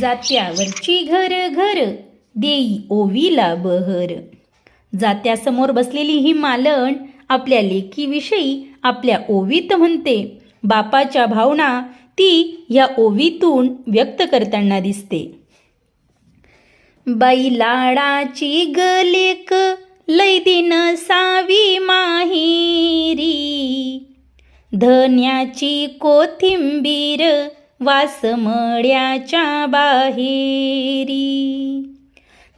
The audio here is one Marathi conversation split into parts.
जात्यावरची घर घर देई ओवीला बहर. जात्यासमोर बसलेली ही मालण आपल्या लेकीविषयी आपल्या ओवीत म्हणते. बापाच्या भावना ती या ओवीतून व्यक्त करताना दिसते. बाई लाडाची गलेक लय दिन सावी माहिरी. धन्याची कोथिंबीर वासमड्याच्या बाहेरी.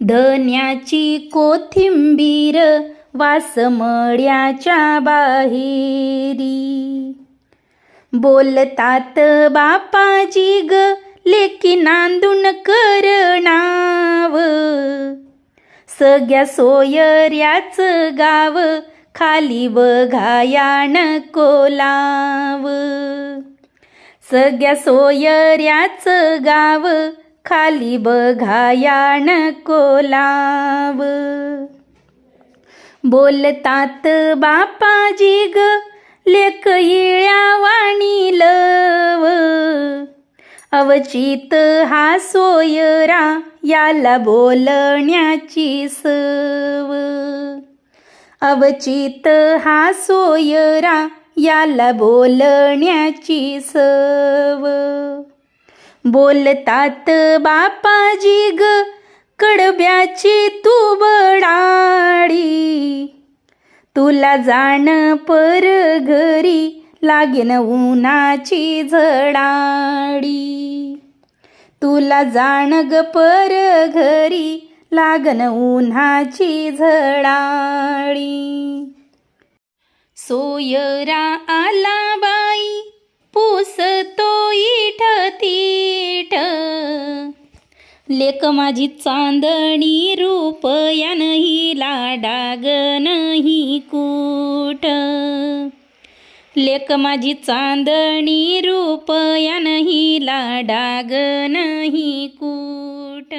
धन्याची कोथिंबीर वासमड्याच्या बाहेरी. बोलतात बापाजी ग लेकी नांदून करणाव सगळ्या सोयऱ्याच गाव खाली बघायाण कोलाव सगळ्या सोयऱ्याच गाव खाली बघायाण कोलाव. बोलतात बापाजी ग लेक येळ्या वाणी लव. अवचित हा सोयरा याला बोलण्याची सव. अवचित हा सोयरा याला बोलण्याची सव. बोलतात बापाजी ग कडब्याची तू बडाडी तुला जाण पर घरी लागेन उन्हाची झडाडी तुला जाण ग पर घरी लागन उन्हाची झडाळी. सोयरा आला बाई पुसतो इठ तीठ. लेक माझी चांदणी रूपयान हिला डाग नाही कूट. लेक माझी चांदणी रूपयान हिला डाग नाही कूट.